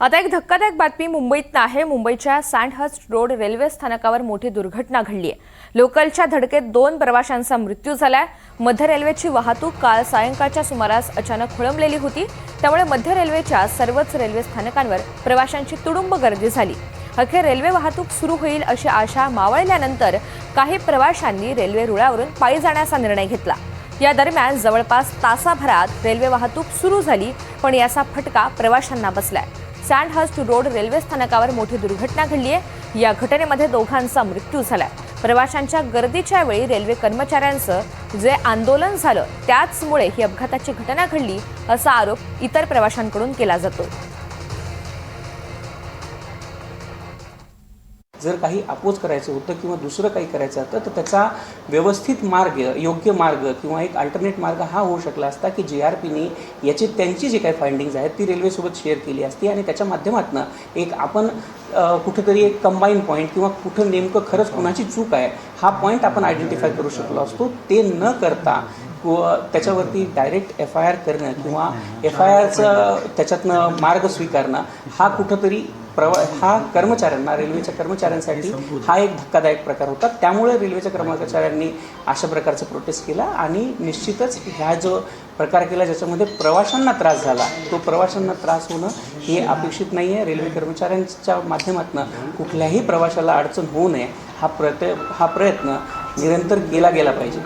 आता एक धक्कादायक बातमी मुंबईत आहे. मुंबईच्या सँडहर्स्ट रोड रेल्वे स्थानकावर मोठी दुर्घटना घडली आहे लोकलच्या धडकेत दोन प्रवाशांचा मृत्यू झालाय. मध्य रेल्वेची वाहतूक काल सायंकाळच्या सुमारास अचानक खोळंबलेली होती. त्यामुळे मध्य रेल्वेच्या सर्वच रेल्वे स्थानकांवर प्रवाशांची तुडुंब गर्दी झाली. अखेर रेल्वे वाहतूक सुरू होईल अशी आशा मावळल्यानंतर काही प्रवाशांनी रेल्वे रुळावरून पायी जाण्याचा निर्णय घेतला. या दरम्यान जवळपास तासाभरात रेल्वे वाहतूक सुरू झाली पण याचा फटका प्रवाशांना बसलाय. सँडहर्स्ट रोड रेल्वे स्थानकावर मोठी दुर्घटना घडली आहे. या घटनेमध्ये दोघांचा मृत्यू झाला प्रवाशांच्या गर्दीच्या वेळी रेल्वे कर्मचाऱ्यांचं जे आंदोलन झालं त्याचमुळे ही अपघाताची घटना घडली असा आरोप इतर प्रवाशांकडून केला जातो. जर काही अपोज करायचं होतं किंवा दुसरं काही करायचं होतं तर त्याचा व्यवस्थित मार्ग योग्य मार्ग किंवा एक अल्टरनेट मार्ग हा होऊ शकला असता की जे आर पीने याची त्यांची जी काही फाइंडिंग्ज आहेत ती रेल्वेसोबत शेअर केली असती आणि त्याच्या माध्यमातून एक आपण कुठेतरी एक कंबाईन पॉईंट किंवा कुठं नेमकं खरंच कुणाची चूक आहे हा पॉईंट आपण आयडेंटिफाय करू शकलो असतो. ते न करता व त्याच्यावरती डायरेक्ट एफ आय आर करणं किंवा एफ आय आरचं त्याच्यातनं मार्ग स्वीकारणं हा कुठंतरी प्रवा हा कर्मचाऱ्यांना रेल्वेच्या कर्मचाऱ्यांसाठी हा एक धक्कादायक प्रकार होता. त्यामुळे रेल्वेच्या कर्मचाऱ्यांनी अशा प्रकारचं प्रोटेस्ट केला आणि निश्चितच ह्या जो प्रकार केला ज्याच्यामध्ये प्रवाशांना त्रास झाला तो प्रवाशांना त्रास होणं हे अपेक्षित नाही आहे रेल्वे कर्मचाऱ्यांच्या माध्यमातून कुठल्याही प्रवाशाला अडचण होऊ नये. हा प्रयत्न हा प्रयत्न निरंतर केला गेला पाहिजे.